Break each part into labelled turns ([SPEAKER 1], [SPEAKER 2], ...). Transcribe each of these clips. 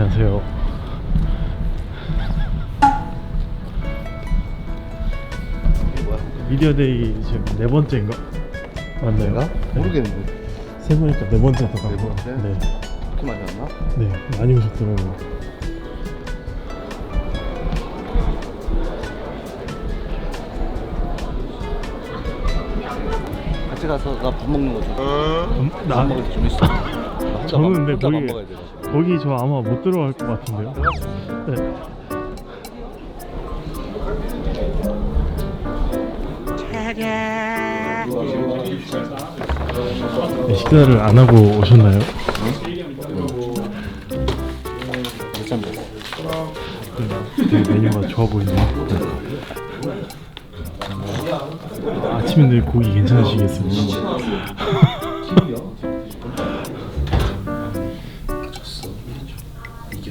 [SPEAKER 1] 안녕하세요. 미디어데이 지금 네 번째인가? 맞나요?
[SPEAKER 2] 내가?
[SPEAKER 1] 네.
[SPEAKER 2] 모르겠는데
[SPEAKER 1] 세보니까 네 번째
[SPEAKER 2] 더네
[SPEAKER 1] 가고.
[SPEAKER 2] 번째?
[SPEAKER 1] 네.
[SPEAKER 2] 그렇게 많이 왔나?
[SPEAKER 1] 네, 많이 오셨더라고요.
[SPEAKER 2] 같이 가서 나 밥 먹는 거 좀.
[SPEAKER 1] 음, 밥나
[SPEAKER 2] 먹을 좀 있어. 나 혼자
[SPEAKER 1] 저는
[SPEAKER 2] 밥,
[SPEAKER 1] 근데
[SPEAKER 2] 혼자 밥
[SPEAKER 1] 거기
[SPEAKER 2] 먹어야 돼.
[SPEAKER 1] 거기 저 아마 못 들어갈 것 같은데요. 네. 네, 식사를 안 하고 오셨나요? 되게 메뉴가 좋아 보이네요. 네. 아침인데 고기 괜찮으시겠습니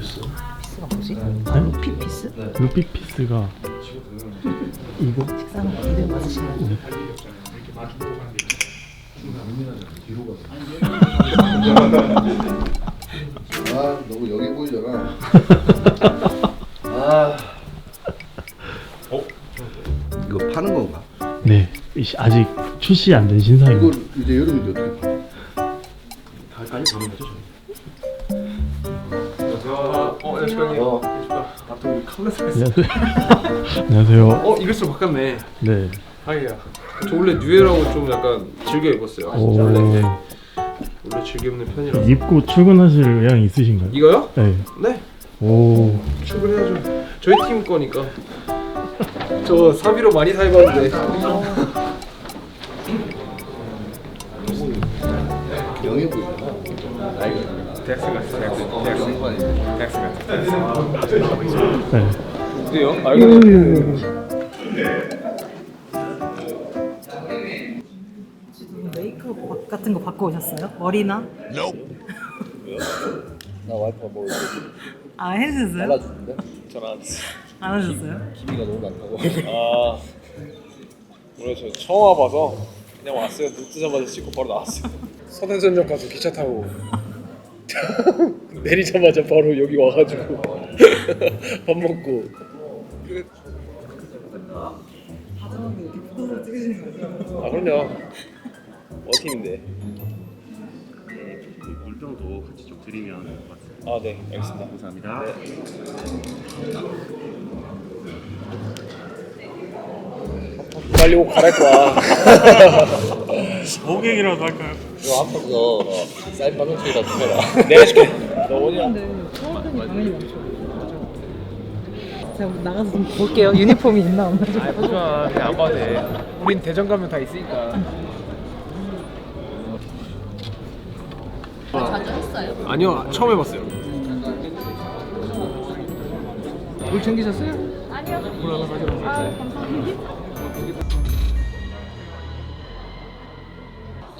[SPEAKER 1] 까?
[SPEAKER 2] 이겼어.
[SPEAKER 3] 피스가 뭐지?
[SPEAKER 1] 네?
[SPEAKER 3] 루피 피스?
[SPEAKER 1] 루피 피스가 이거
[SPEAKER 3] 식사는 이름 맞으시나요?
[SPEAKER 2] 아 너무 여기 보이잖아. 아. 어? 이거 파는 건가?
[SPEAKER 1] 네 이- 아직 출시 안 된 신상입니다.
[SPEAKER 2] 이걸 이제 여름인 어,
[SPEAKER 1] 안녕하세요. 안녕하세요.
[SPEAKER 4] 어 이글스 바꿨네.
[SPEAKER 1] 네.
[SPEAKER 4] 하이야. 저 원래 뉴에라고 좀 약간 즐겨 입었어요.
[SPEAKER 1] 오,
[SPEAKER 4] 원래 원래 즐겨 입는 편이라서.
[SPEAKER 1] 입고 출근하실 의향 있으신가요?
[SPEAKER 4] 이거요?
[SPEAKER 1] 네.
[SPEAKER 4] 네.
[SPEAKER 1] 오.
[SPEAKER 4] 출근해야죠. 저희 팀 거니까. 저 사비로 많이 사입었는데. 대학생
[SPEAKER 2] 관이
[SPEAKER 4] 대학생 같아.
[SPEAKER 1] 네.
[SPEAKER 4] 어때요? 알고
[SPEAKER 3] 지금 메이크업 바- 같은 거 바꿔 오셨어요? 머리나?
[SPEAKER 2] 나 와이프가 뭐
[SPEAKER 3] 아 해주셨어요?
[SPEAKER 2] 잘라주는데
[SPEAKER 4] 전안
[SPEAKER 3] 안 하셨어요?
[SPEAKER 2] 기미가 너무 많다고.
[SPEAKER 4] 아 오늘 저 처음 와봐서 그냥 왔어요. 눈 뜨자마자 씻고 바로 나왔어요. 서대전역 가서 기차 타고 내리자마자 바로 여기 와가지고 밥 먹고
[SPEAKER 3] 다정하게 찍으시는?
[SPEAKER 4] 아 그럼요. 어팀인데.
[SPEAKER 5] 물병도 같이 좀 드리면 될 것 같습니다.
[SPEAKER 4] 아 네, 알겠습니다.
[SPEAKER 5] 감사합니다.
[SPEAKER 4] 빨리 옷 갈아입고 와.
[SPEAKER 1] 고객이라도 할까요?
[SPEAKER 2] 너 앞에서 사인 받는 소리가 들려라.
[SPEAKER 4] 내가 해줄게. 너 어디야?
[SPEAKER 3] 당연히 제가 나가서 좀 볼게요 유니폼이 있나 없나
[SPEAKER 4] 좀아 하지마. 그냥 안 봐도 돼. 우린 대전 가면 다 있으니까.
[SPEAKER 6] 자주 했어요?
[SPEAKER 4] 아니요, 처음 해봤어요. 물 챙기셨어요?
[SPEAKER 6] 아니요.
[SPEAKER 4] 물 하나 가져가세요.
[SPEAKER 6] 아, 감사합니다.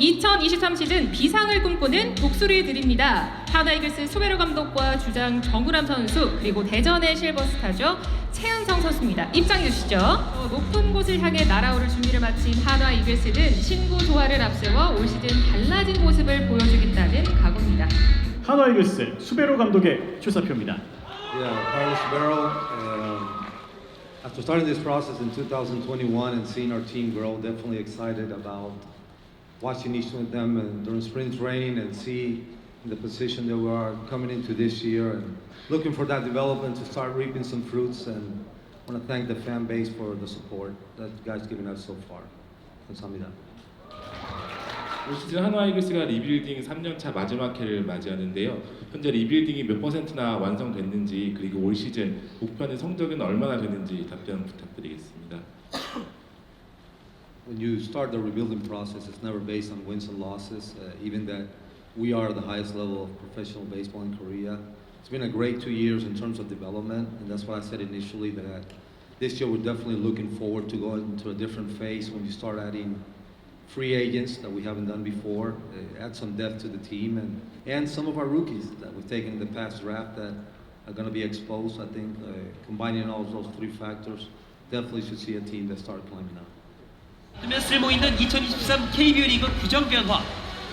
[SPEAKER 6] 2023 시즌 비상을 꿈꾸는 독수리 드립니다. 하나이글스 소베로 감독과 주장 정우람 선수 그리고 대전의 실버스타죠 최은성 선수입니다. 입장해 주시죠. 어, 높은 곳을 향해 날아오를 준비를 마친 한화 이글스는 신구 조화를 앞세워 올 시즌 달라진 모습을 보여주겠다는 각오입니다.
[SPEAKER 7] 한화 이글스 수베로 감독의 출사표입니다.
[SPEAKER 8] Yeah, Carlos Barrow. Um, after starting this process in 2021 and seeing our team grow, definitely excited about watching each of them and during spring training and see the position that we are coming into this year and looking for that development to start reaping some fruits. And I want to thank the fan base for the support that guys given us so far. 감사합니다.
[SPEAKER 5] 올 시즌 한화 이글스가 리빌딩 3년차 마지막 해를 맞이하는데요. 현재 리빌딩이 몇 퍼센트나 완성됐는지 그리고 올 시즌 목표하는 성적은 얼마나 되는지 답변 부탁드리겠습니다.
[SPEAKER 8] When you start the rebuilding process, it's never based on wins and losses. Uh, even that we are the highest level of professional baseball in Korea. It's been a great two years in terms of development, and that's why I said initially that this year we're definitely looking forward to going into a different phase when you start adding free agents that we haven't done before, uh, add some depth to the team, and, and some of our rookies that we've taken in the past draft that are going to be exposed. I think uh, combining all those three factors, definitely should see a team that start climbing up.
[SPEAKER 9] 뜨면 쓸모 있는 2023 KBO 리그 규정 변화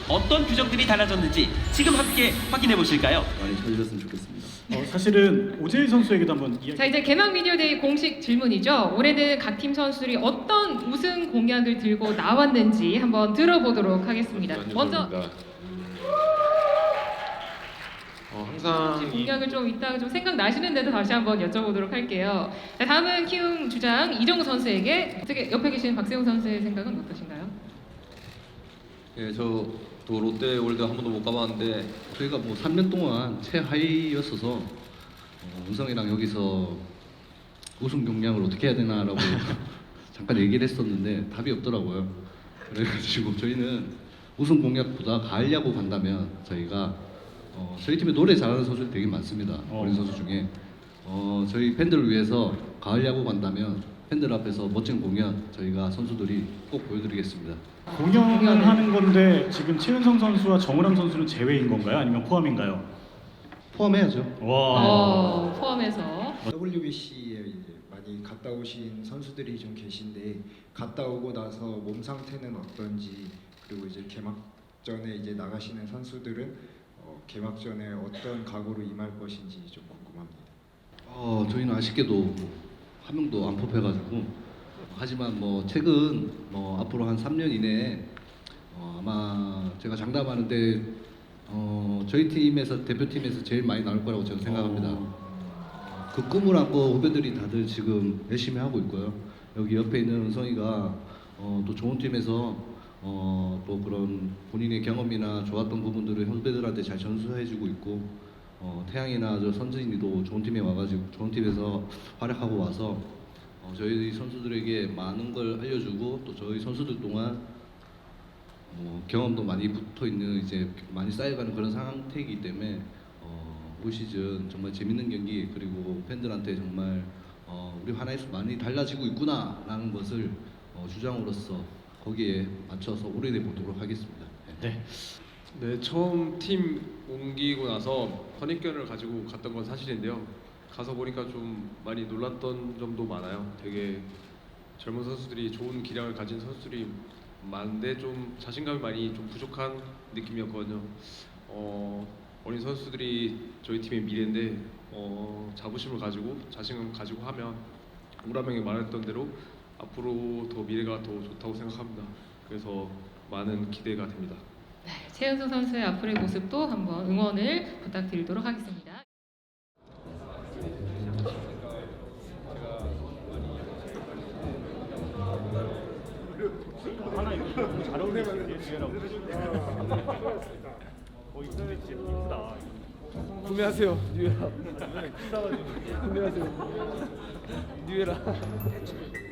[SPEAKER 9] 어떤 규정들이 달라졌는지 지금 함께 확인해 보실까요?
[SPEAKER 5] 많이 쳐주셨으면 좋겠습니다.
[SPEAKER 7] 어, 사실은 오재일 선수에게도 한번 이야기.
[SPEAKER 6] 자 이제 개막 미디어데이 공식 질문이죠. 올해는 각 팀 선수들이 어떤 우승 공약을 들고 나왔는지 한번 들어보도록 하겠습니다. 먼저
[SPEAKER 4] 어, 항상 이
[SPEAKER 6] 공약을 좀 이따가 좀 생각나시는데도 다시 한번 여쭤보도록 할게요. 자, 다음은 키움 주장 이정우 선수에게 어떻게 옆에 계신 박세웅 선수의 생각은 어떠신가요?
[SPEAKER 10] 예, 저도 롯데 월드 한 번도 못 가봤는데 저희가 뭐 3년 동안 최하위였어서 어, 은성이랑 여기서 우승 경량을 어떻게 해야 되나라고 잠깐 얘기를 했었는데 답이 없더라고요. 그래가지고 저희는 우승 공약보다 가을 야구 간다면 저희가 어, 저희 팀에 노래 잘하는 선수들이 되게 많습니다.
[SPEAKER 7] 어.
[SPEAKER 10] 어린 선수 중에 어, 저희 팬들을 위해서 가을 야구 간다면 팬들 앞에서 멋진 공연 저희가 선수들이 꼭 보여드리겠습니다.
[SPEAKER 7] 공연을 하는 건데 지금 최은성 선수와 정우람 선수는 제외인 건가요? 아니면 포함인가요?
[SPEAKER 10] 포함해야죠.
[SPEAKER 7] 와.
[SPEAKER 6] 어, 포함해서
[SPEAKER 11] WBC에 이제 많이 갔다 오신 선수들이 좀 계신데 갔다 오고 나서 몸 상태는 어떤지 그리고 이제 개막전에 이제 나가시는 선수들은 어, 개막전에 어떤 각오로 임할 것인지 좀 궁금합니다.
[SPEAKER 10] 어, 저희는 아쉽게도 한 명도 안 뽑혀가지고 하지만 뭐 최근 뭐 앞으로 한 3년 이내에 어, 아마 제가 장담하는데 어, 저희 팀에서 대표팀에서 제일 많이 나올 거라고 저는 생각합니다. 그 꿈을 안고 후배들이 다들 지금 열심히 하고 있고요. 여기 옆에 있는 은성이가 어, 또 좋은 팀에서 어, 또 그런 본인의 경험이나 좋았던 부분들을 후배들한테 잘 전수해주고 있고 어, 태양이나 저 선진이도 좋은 팀에 와가지고 좋은 팀에서 활약하고 와서 어, 저희 선수들에게 많은 걸 알려주고 또 저희 선수들 동안 뭐 경험도 많이 붙어 있는 이제 많이 쌓여가는 그런 상태이기 때문에 어, 올 시즌 정말 재밌는 경기 그리고 팬들한테 정말 어, 우리 하나에서 많이 달라지고 있구나라는 것을 어, 주장으로서 거기에 맞춰서 올해내 보도록 하겠습니다.
[SPEAKER 7] 네.
[SPEAKER 4] 네, 처음 팀 옮기고 나서 선입견을 가지고 갔던 건 사실인데요. 가서 보니까 좀 많이 놀랐던 점도 많아요. 되게 젊은 선수들이 좋은 기량을 가진 선수들이 많은데 좀 자신감이 많이 좀 부족한 느낌이었거든요. 어, 어린 선수들이 저희 팀의 미래인데 어, 자부심을 가지고 자신감 가지고 하면 우라명이 말했던 대로 앞으로 더 미래가 더 좋다고 생각합니다. 그래서 많은 기대가 됩니다.
[SPEAKER 6] 네, 최은성 선수의 앞으로의 모습도 한번 응원을 부탁드리도록 하겠습니다.
[SPEAKER 7] 하나 이거 너무 잘 어울리시는데 뒤에라고. 어 이거 진짜 이쁘다.
[SPEAKER 4] 구매하세요, 뉴에라. 구매하세요, 뉴에라.